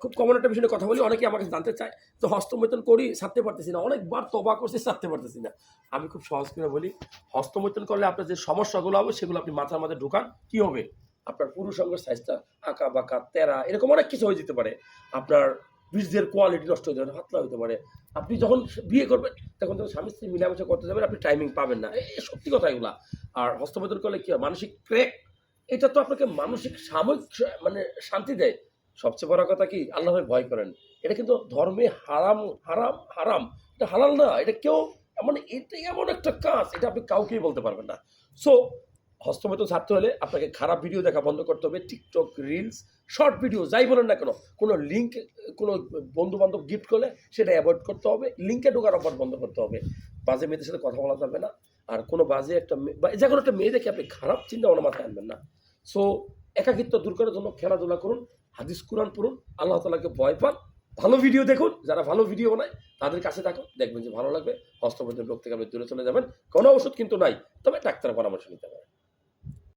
খুব কমন একটা বিষয়ে কথা বলি অনেকে আমার কাছে জানতে চায় তো হস্তমৈথুন করি ছাড়তে পারতেছি না, অনেকবার তবা করছি ছাড়তে পারতেছি না। আমি খুব সহজ করে বলি, হস্তমৈথুন করলে আপনার যে সমস্যাগুলো হবে, সেগুলো আপনি মাথার মধ্যে ঢুকান, কি হবে? আপনার পুরুষ অঙ্গের সাইজটা আঁকা, বাঁকা, তেরা, এরকম অনেক কিছু হয়ে যেতে পারে। আপনার বীজের কোয়ালিটি নষ্ট হতে পারে পাতলা হতে পারে। আপনি যখন বিয়ে করবেন, তখন যখন স্বামী স্ত্রী মিলামেশা করতে যাবেন, আপনি টাইমিং পাবেন না। এই সত্যি কথা এগুলা। আর হস্তমৈথুন করলে কি হয়? মানসিক ক্রেক এটা তো আপনাকে মানসিক, সাময়িক মানে শান্তি দেয়। সবচেয়ে বড় কথা কি? আল্লাহর ভয় করেন। এটা কিন্তু ধর্মে হারাম হারাম হারাম। এটা হালাল না, এটা কেউ মানে এটা এমন একটা কাজ, এটা আপনি কাউকেই বলতে পারবেন না। সো হস্তমৈথুন ছাড়তে হলে আপনাকে খারাপ ভিডিও দেখা বন্ধ করতে হবে টিকটক রিলস শর্ট ভিডিও যাই বলেন না কেন, কোনো লিঙ্ক কোনো বন্ধু বান্ধব গিফট করলে সেটা অ্যাভয়েড করতে হবে লিঙ্কে ঢোকার অপর বন্ধ করতে হবে। বাজে মেয়েদের সাথে কথা বলা যাবে না, আর কোনো বাজে একটা মেয়ে যে কোনো একটা মেয়ে দেখে আপনি খারাপ চিন্তা ভাবনা মাথায় আনবেন না। সো একাকিত্ব দূর করার জন্য খেলাধুলা করুন হাদিস কোরআন পড়ুন, আল্লাহ তালাকে ভয় পান, ভালো ভিডিও দেখুন, যারা ভালো ভিডিও বানায়, তাদের কাছে থাকুন, দেখবেন যে ভালো লাগবে, হস্তমৈথুন রোগ থেকে আপনি দূরে চলে যাবেন, কোনো ওষুধ কিন্তু নাই, তবে ডাক্তার পরামর্শ নিতে পারেন।